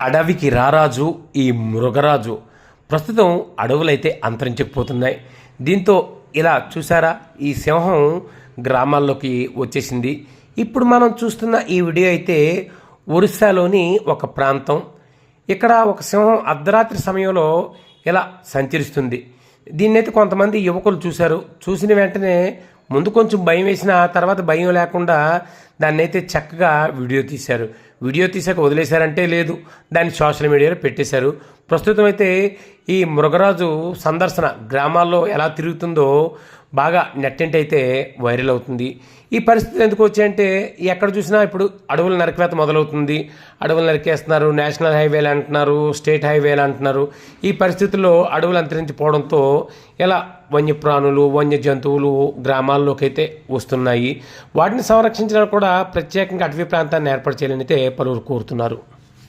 అడవికి రారాజు ఈ మృగరాజు. ప్రస్తుతం అడవులైతే అంతరించకపోతున్నాయి దీంతో ఇలా చూసారా ఈ సింహం గ్రామాల్లోకి వచ్చేసింది. ఇప్పుడు మనం చూస్తున్న ఈ వీడియో అయితే ఒరిస్సాలోని ఒక ప్రాంతం. ఇక్కడ ఒక సింహం అర్ధరాత్రి సమయంలో ఇలా సంచరిస్తుంది. దీన్నైతే కొంతమంది యువకులు చూశారు. చూసిన వెంటనే ముందు కొంచెం భయం వేసిన తర్వాత భయం లేకుండా దాన్ని అయితే చక్కగా వీడియో తీశారు. వీడియో తీసాక వదిలేశారంటే లేదు. దాన్ని సోషల్ మీడియాలో పెట్టేశారు. ప్రస్తుతం అయితే ఈ మృగరాజు సందర్శన గ్రామాల్లో ఎలా తిరుగుతుందో బాగా నెట్టెంట్ అయితే వైరల్ అవుతుంది. ఈ పరిస్థితులు ఎందుకు వచ్చాయంటే ఎక్కడ చూసినా ఇప్పుడు అడవుల నరికివేత మొదలవుతుంది. అడవులు నరికేస్తున్నారు నేషనల్ హైవేలు అంటున్నారు స్టేట్ హైవేలు అంటున్నారు. ఈ పరిస్థితుల్లో అడవులు అంతరించిపోవడంతో ఇలా వన్యప్రాణులు వన్య జంతువులు గ్రామాల్లోకి అయితే వస్తున్నాయి. వాటిని సంరక్షించడానికి కూడా ప్రత్యేకంగా అటవీ ప్రాంతాన్ని ఏర్పాటు చేయాలని అయితే పలువురు కోరుతున్నారు.